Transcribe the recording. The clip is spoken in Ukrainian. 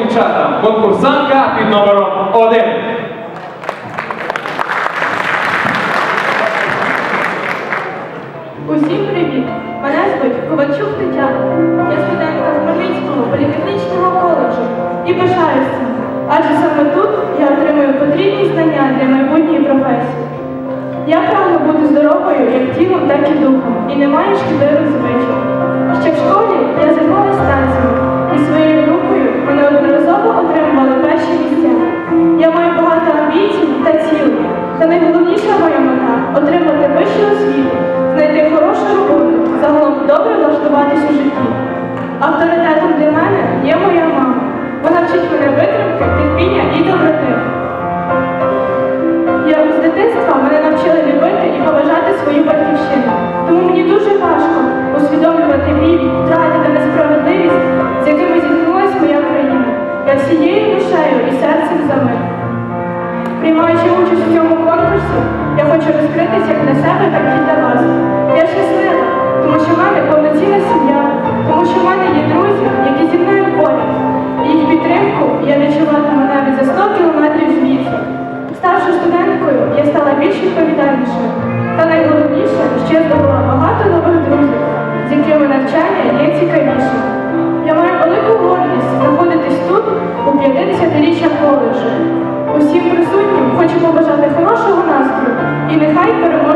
дівчатам конкурсантка під номером один. Усім привіт! Мене звуть Ковальчук Тетяна. Я студентка Хмельницького політехнічного коледжу і пишаюся, адже саме тут я отримую потрібні знання для майбутньої професії. Я прагну бути здоровою як тілом, так і духом, і не маю шкідливих звичайних. Академічна моя мета отримати вищу освіту, знайти хорошу роботу, загалом добре влаштуватись у житті. Річчя коледжу. Усім присутнім хочемо бажати хорошого настрою і нехай переможе.